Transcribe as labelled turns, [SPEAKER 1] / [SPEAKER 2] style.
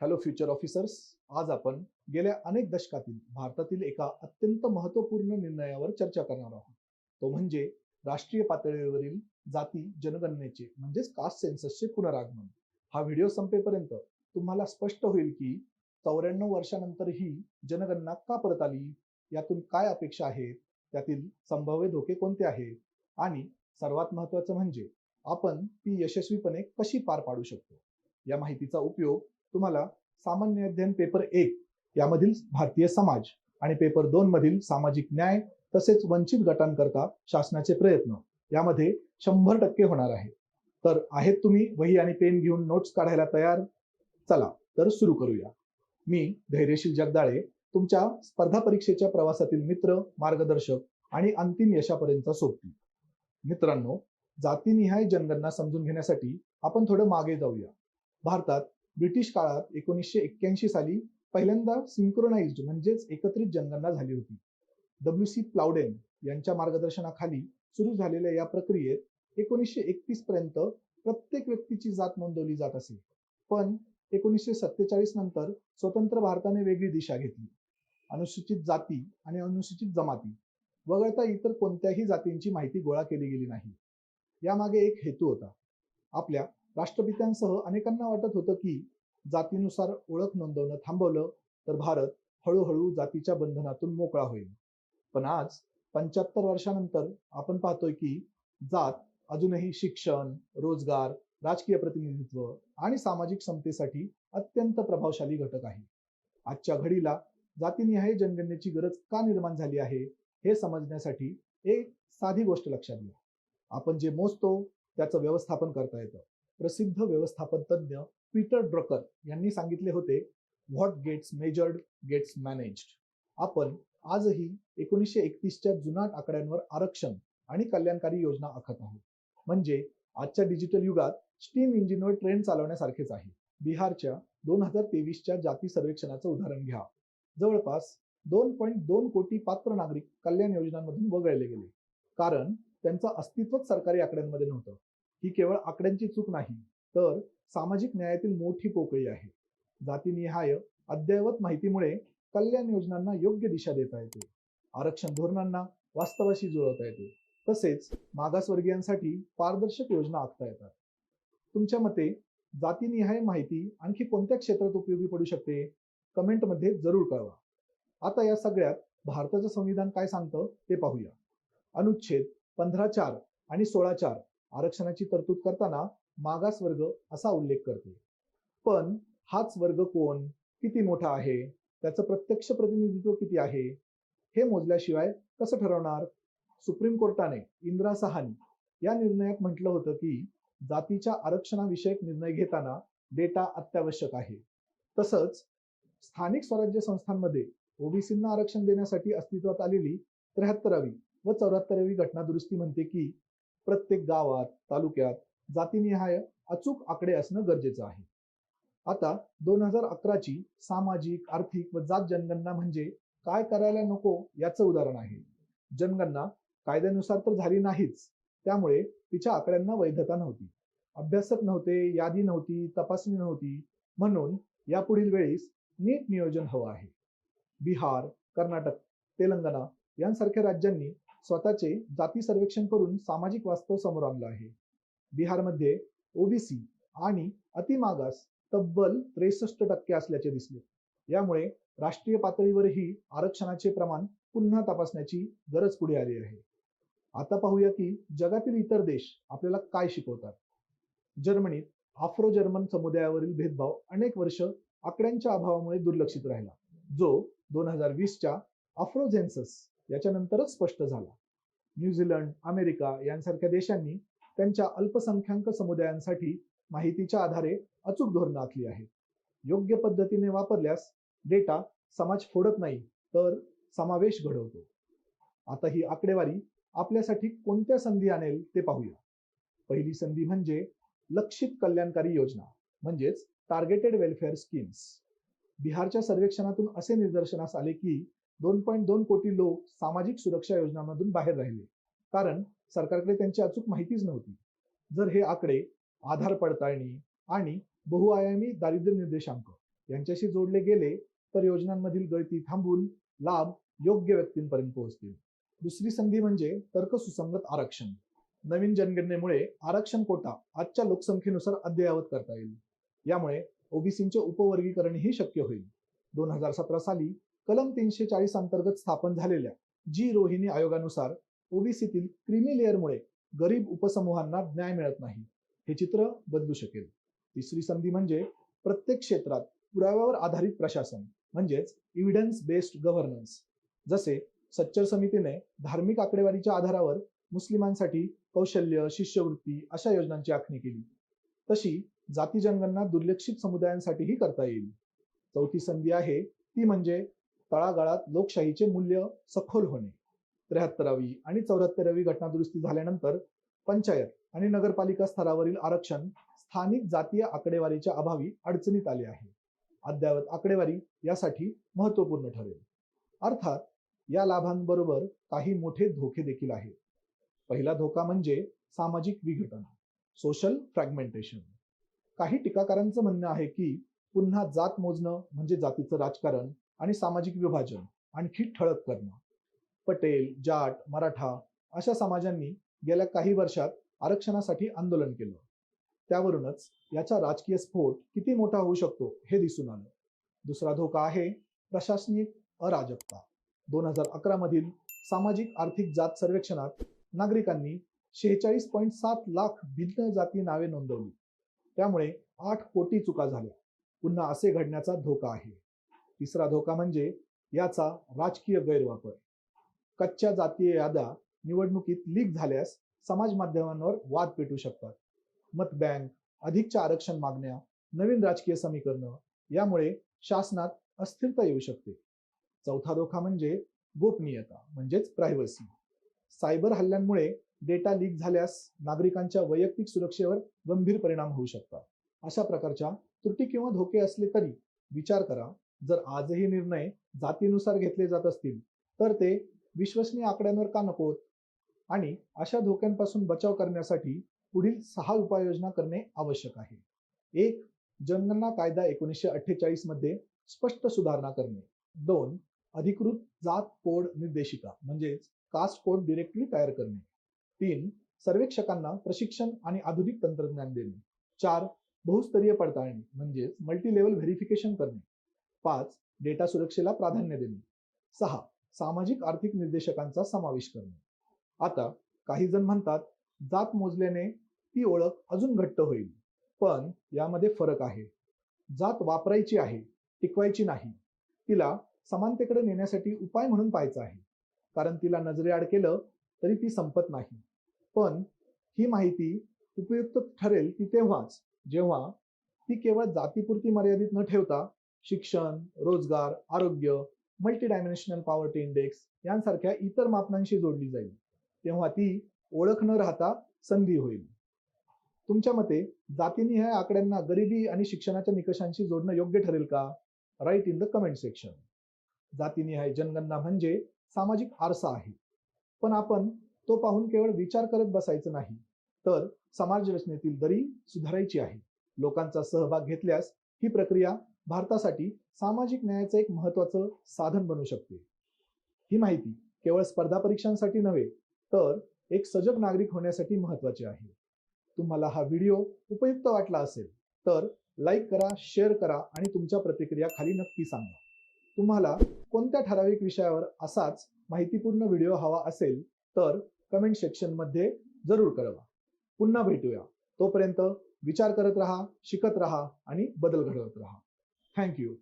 [SPEAKER 1] Hello future officers आज आपण गेल्या अनेक दशकातील भारतातील एका अत्यंत महत्त्वपूर्ण निर्णयावर चर्चा करणार आहोत. तो म्हणजे राष्ट्रीय पातळीवरील जाती जनगणनेचे म्हणजेच कास्ट सेन्ससचे पुनरागमन. हा व्हिडिओ संपेपर्यंत तुम्हाला स्पष्ट होईल की चौऱ्याण्णव वर्षानंतरही जनगणना का परत आली? यातून काय अपेक्षा आहेत? त्यातील संभाव्य धोके कोणते आहेत? आणि सर्वात महत्वाचं म्हणजे आपण ती यशस्वीपणे कशी पार पाडू शकतो? या माहितीचा उपयोग तुम्हाला सामान्य अध्ययन पेपर एक यामधील भारतीय समाज आणि पेपर दोन मधील सामाजिक न्याय तसेच वंचित गटांकरता शासनाचे प्रयत्न यामध्ये शंभर टक्के होणार आहे. तर आहेत तुम्ही वही आणि पेन घेऊन नोट्स काढायला तयार? चला तर सुरू करूया. मी धैर्यशील जगदाळे तुमच्या स्पर्धा परीक्षेच्या प्रवासातील मित्र मार्गदर्शक आणि अंतिम यशापर्यंतचा सोबती मित्रांनो जातीनिहाय जनगणना समजून घेण्यासाठी आपण थोडं मागे जाऊया. भारतात ब्रिटिश काळात एकोणीसशे एक्क्याऐंशी साली पहिल्यांदा सिंक्रोनाइज्ड म्हणजेच एकत्रित जनगणना झाली होती. डब्ल्यू सी प्लाउडेन यांच्या मार्गदर्शनाखाली सुरू झालेल्या या प्रक्रियेत एकोणीसशे एकतीस पर्यंत प्रत्येक व्यक्तीची जात नोंदवली जात असे. पण एकोणीसशे सत्तेचाळीस नंतर स्वतंत्र भारताने वेगळी दिशा घेतली. अनुसूचित जाती आणि अनुसूचित जमाती वगळता इतर कोणत्याही जातींची माहिती गोळा केली गेली नाही. यामागे एक हेतू होता. आपल्या राष्ट्रपित्यांसह अनेकांना वाटत होतं की जातीनुसार ओळख नोंदवणं थांबवलं तर भारत हळूहळू जातीच्या बंधनातून मोकळा होईल. पण आज पंच्याहत्तर वर्षानंतर आपण पाहतोय की जात अजूनही शिक्षण रोजगार राजकीय प्रतिनिधित्व आणि सामाजिक समतेसाठी अत्यंत प्रभावशाली घटक आहे. आजच्या घडीला जातीनिहाय जनगणनेची गरज का निर्माण झाली आहे हे समजण्यासाठी एक साधी गोष्ट लक्षात घ्या. आपण जे मोजतो त्याचं व्यवस्थापन करता येतं. प्रसिद्ध व्यवस्थापन तज्ज्ञ पीटर ड्रकर यांनी सांगितले होते what gets measured gets managed. आपण आजही एकोणीसशे एकतीसच्या जुनाट आकड्यांवर आरक्षण आणि कल्याणकारी योजना आखत आहोत. म्हणजे आजच्या डिजिटल युगात स्टीम इंजिनवर ट्रेन चालवण्यासारखेच आहे. बिहारच्या दोन हजार तेवीसच्या जाती सर्वेक्षणाचं उदाहरण घ्या. जवळपास दोन पॉईंट दोन कोटी पात्र नागरिक कल्याण योजनांमधून वगळले गेले. कारण त्यांचं अस्तित्वच सरकारी आकड्यांमध्ये नव्हतं. ही केवळ आकड्यांची चूक नाही तर सामाजिक न्यायातील मोठी पोकळी आहे. जातीनिहाय अद्ययावत माहितीमुळे कल्याण योजनांना योग्य दिशा देता येते. आरक्षण धोरणांना वास्तवाशी जुळवता येते. तसेच मागासवर्गीयांसाठी पारदर्शक योजना आखता येतात. तुमच्या मते जातीनिहाय माहिती आणखी कोणत्या क्षेत्रात उपयोगी पडू शकते? कमेंटमध्ये जरूर कळवा. आता या सगळ्यात भारताचं संविधान काय सांगतं ते पाहूया. अनुच्छेद पंधरा चार आणि सोळा चार आरक्षणाची तरतूद करताना मागास वर्ग असा उल्लेख करते पण हाच वर्ग कोण? किती मोठा आहे? त्याचं प्रत्यक्ष प्रतिनिधित्व किती आहे? हे मोजल्याशिवाय कसं ठरवणार? सुप्रीम कोर्टाने इंदिरा सहानी या निर्णयात म्हटलं होतं की जातीच्या आरक्षणाविषयक निर्णय घेताना डेटा अत्यावश्यक आहे. तसंच स्थानिक स्वराज्य संस्थांमध्ये ओबीसींना आरक्षण देण्यासाठी अस्तित्वात आलेली त्र्याहत्तरावी व चौऱ्याहत्तरावी घटना दुरुस्ती म्हणते की प्रत्येक गावात तालुक्यात जातीनिहाय अचूक आकडे असणं गरजेचं आहे. आता दोन हजार अकराची सामाजिक आर्थिक व जात जनगणना म्हणजे काय करायला नको याचं उदाहरण आहे. जनगणना कायद्यानुसार तर झाली नाहीच त्यामुळे तिच्या आकड्यांना वैधता नव्हती. अभ्यासक नव्हते यादी नव्हती तपासणी नव्हती म्हणून यापुढील वेळेस नीट नियोजन हवं आहे. बिहार कर्नाटक तेलंगणा यांसारख्या राज्यांनी स्वतःचे जाती सर्वेक्षण करून सामाजिक वास्तव समोर आणलं आहे. बिहारमध्ये ओबीसी आणि अतिमागास तब्बल त्रेसष्ट टक्के असल्याचे दिसले. यामुळे राष्ट्रीय पातळीवरही आरक्षणाचे प्रमाण पुन्हा तपासण्याची गरज पुढे आली आहे. आता पाहूया की जगातील इतर देश आपल्याला काय शिकवतात. जर्मनीत आफ्रो जर्मन समुदायावरील भेदभाव अनेक वर्ष आकड्यांच्या अभावामुळे दुर्लक्षित राहिला जो दोन हजार वीसच्या आफ्रोझेन्सस याच्यानंतरच स्पष्ट झाला. न्यूझीलंड अमेरिका यांसारख्या देशांनी त्यांच्या अल्पसंख्याक समुदायांसाठी माहितीच्या आधारे अचूक धोरणं आखली आहेत योग्य पद्धतीने वापरल्यास डेटा समाज फोडत नाही तर समावेश घडवतो. आता ही आकडेवारी आपल्यासाठी कोणत्या संधी आणेल ते पाहूया. पहिली संधी म्हणजे लक्षित कल्याणकारी योजना म्हणजेच टार्गेटेड वेलफेअर स्कीम्स बिहारच्या सर्वेक्षणातून असे निदर्शनास आले की दोन पॉईंट दोन कोटी लोक सामाजिक सुरक्षा योजनांमधून बाहेर राहिले. कारण सरकारकडे त्यांची अचूक माहितीच नव्हती. जर हे आकडे आधार पडताळणी आणि बहुआयामी दारिद्र्य निर्देशांक यांच्याशी जोडले गेले तर योजनांमधील गळती थांबून लाभ योग्य व्यक्तींपर्यंत पोहोचतील. दुसरी संधी म्हणजे तर्कसुसंगत आरक्षण. नवीन जनगणनेमुळे आरक्षण कोटा आजच्या लोकसंख्येनुसार अद्ययावत करता येईल. यामुळे ओबीसींचे उपवर्गीकरणही शक्य होईल. दोन हजार सतरा साली कलम तीनशे चाळीस अंतर्गत स्थापन झालेल्या जी रोहिणी आयोगानुसार ओबीसीतील क्रिमी लेअरमुळे गरीब उपसमूहांना न्याय मिळत नाही हे चित्र बदलू शकेल. तिसरी संधी म्हणजे प्रत्येक क्षेत्रात पुराव्यावर आधारित प्रशासन म्हणजेच इव्हिडन्स बेस्ड गव्हर्नन्स जसे सच्चर समितीने धार्मिक आकडेवारीच्या आधारावर मुस्लिमांसाठी कौशल्य शिष्यवृत्ती अशा योजनांची आखणी केली. तशी जाती दुर्लक्षित समुदायांसाठीही करता येईल. चौथी संधी आहे ती म्हणजे तळागाळात लोकशाहीचे मूल्य सखोल होणे. त्र्याहत्तरावी आणि चौऱ्याहत्तरावी घटनादुरुस्ती झाल्यानंतर पंचायत आणि नगरपालिका स्तरावरील आरक्षण स्थानिक जातीय आकडेवारीच्या अभावी अडचणीत आले आहे. अद्ययावत आकडेवारी यासाठी महत्त्वपूर्ण ठरेल. अर्थात या लाभांबरोबर काही मोठे धोके देखील आहेत. पहिला धोका म्हणजे सामाजिक विघटन सोशल फ्रॅगमेंटेशन काही टीकाकारांचं म्हणणं आहे की पुन्हा जात मोजणं म्हणजे जातीचं राजकारण आणि सामाजिक विभाजन आणखी ठळक करणं. पटेल जाट मराठा अशा समाजांनी गेल्या काही वर्षात आरक्षणासाठी आंदोलन केलं. त्यावरूनच याचा राजकीय स्फोट किती मोठा होऊ शकतो हे दिसून आलं. दुसरा धोका आहे प्रशासनिक अराजकता. दोन हजार अकरा मधील सामाजिक आर्थिक जात सर्वेक्षणात नागरिकांनी शेहेचाळीस पॉईंट सात लाख भिन्न जाती नावे नोंदवली. त्यामुळे आठ कोटी चुका झाल्या. पुन्हा असे घडण्याचा धोका आहे. तिसरा धोका म्हणजे याचा राजकीय गैरवापर. कच्च्या जातीय याद्या निवडणुकीत लीक झाल्यास समाज माध्यमांवर वाद पेटू शकतात. मत बँक अधिकच्या आरक्षण मागण्या नवीन राजकीय समीकरणं यामुळे शासनात अस्थिरता येऊ शकते. चौथा धोका म्हणजे गोपनीयता म्हणजेच प्रायव्हसी सायबर हल्ल्यांमुळे डेटा लीक झाल्यास नागरिकांच्या वैयक्तिक सुरक्षेवर गंभीर परिणाम होऊ शकतात. अशा प्रकारच्या त्रुटी किंवा धोके असले तरी विचार करा. जर आजही निर्णय जातीनुसार घेतले जात असतील तर ते विश्वसनीय आकड्यांवर का नकोत आणि अशा धोक्यांपासून बचाव करण्यासाठी पुढील सहा उपाययोजना करणे आवश्यक आहे. एक जनगणना कायदा एकोणीसशे अठ्ठेचाळीसमध्ये स्पष्ट सुधारणा करणे. दोन अधिकृत जात कोड निर्देशिका म्हणजेच कास्ट कोड डिरेक्टरी तयार करणे. तीन सर्वेक्षकांना प्रशिक्षण आणि आधुनिक तंत्रज्ञान देणे. चार बहुस्तरीय पडताळणी म्हणजेच मल्टी लेवल व्हेरिफिकेशन करणे. पाच डेटा सुरक्षेला प्राधान्य देणे. सहा सामाजिक आर्थिक निर्देशकांचा समावेश करणे. आता काही जण म्हणतात जात मोजल्याने ती ओळख अजून घट्ट होईल पण यामध्ये फरक आहे. जात वापरायची आहे टिकवायची नाही. तिला समानतेकडे नेण्यासाठी उपाय म्हणून पाहायचा आहे. कारण तिला नजरेआड केलं तरी ती संपत नाही. पण ही माहिती उपयुक्त ठरेल ती तेव्हाच जेव्हा ती केवळ जातीपुरती मर्यादित न ठेवता शिक्षण रोजगार आरोग्य मल्टी डायमेन्शनल पॉवर्टी इंडेक्स यांसारख्या इतर मापनांशी जोडली जाईल. तेव्हा ती ओळख न राहता संधी होईल. तुमच्या मते जातीनिहाय आकड्यांना गरिबी आणि शिक्षणाच्या निकषांशी जोडणं योग्य ठरेल का? Write in the comment section जातीनिहाय जनगणना म्हणजे सामाजिक आरसा आहे. पण आपण तो पाहून केवळ विचार करत बसायचं नाही. तर समाज रचनेतील दरी सुधारायची आहे. लोकांचा सहभाग घेतल्यास ही प्रक्रिया भारतासाठी सामाजिक न्यायाचं एक महत्वाचं साधन बनू शकते. ही माहिती केवळ स्पर्धा परीक्षांसाठी नव्हे तर एक सजग नागरिक होण्यासाठी महत्वाची आहे. तुम्हाला हा व्हिडिओ उपयुक्त वाटला असेल तर लाईक करा शेअर करा आणि तुमच्या प्रतिक्रिया खाली नक्की सांगा. तुम्हाला कोणत्या ठराविक विषयावर असाच माहितीपूर्ण व्हिडिओ हवा असेल तर कमेंट सेक्शनमध्ये जरूर कळवा. पुन्हा भेटूया. तोपर्यंत विचार करत राहा शिकत राहा आणि बदल घडवत राहा. Thank you.